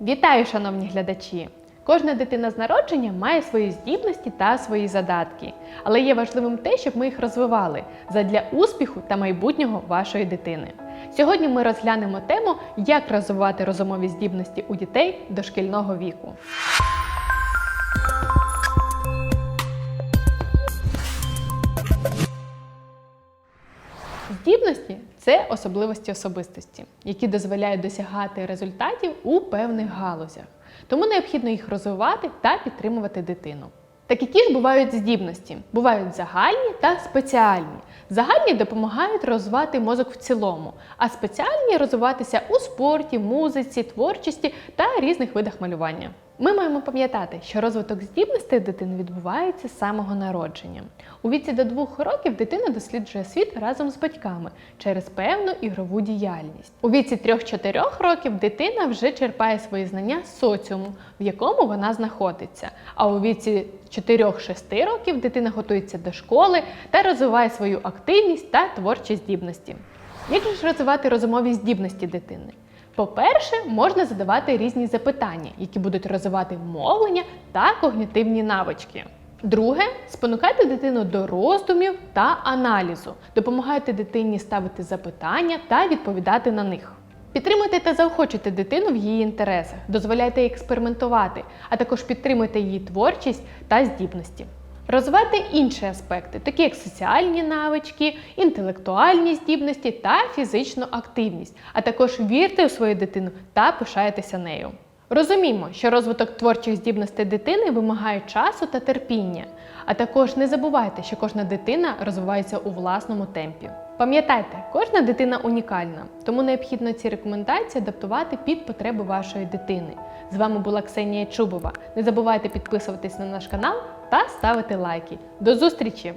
Вітаю, шановні глядачі! Кожна дитина з народження має свої здібності та свої задатки, але є важливим те, щоб ми їх розвивали задля успіху та майбутнього вашої дитини. Сьогодні ми розглянемо тему, як розвивати розумові здібності у дітей дошкільного віку. Здібності це особливості особистості, які дозволяють досягати результатів у певних галузях. Тому необхідно їх розвивати та підтримувати дитину. Так які ж бувають здібності? Бувають загальні та спеціальні. Загальні допомагають розвивати мозок в цілому, а спеціальні розвиватися у спорті, музиці, творчості та різних видах малювання. Ми маємо пам'ятати, що розвиток здібностей дитини відбувається з самого народження. У віці до двох років дитина досліджує світ разом з батьками через певну ігрову діяльність. У віці 3-4 років дитина вже черпає свої знання з соціуму, в якому вона знаходиться. А у віці 4-6 років дитина готується до школи та розвиває свою активність та творчі здібності. Як ж розвивати розумові здібності дитини? По-перше, можна задавати різні запитання, які будуть розвивати мовлення та когнітивні навички. Друге, спонукайте дитину до роздумів та аналізу. Допомагайте дитині ставити запитання та відповідати на них. Підтримуйте та заохочуйте дитину в її інтересах, дозволяйте експериментувати, а також підтримуйте її творчість та здібності. Розвивайте інші аспекти, такі як соціальні навички, інтелектуальні здібності та фізичну активність, а також вірте у свою дитину та пишайтеся нею. Розуміємо, що розвиток творчих здібностей дитини вимагає часу та терпіння, а також не забувайте, що кожна дитина розвивається у власному темпі. Пам'ятайте, кожна дитина унікальна, тому необхідно ці рекомендації адаптувати під потреби вашої дитини. З вами була Ксенія Чубова. Не забувайте підписуватись на наш канал та ставити лайки. До зустрічі!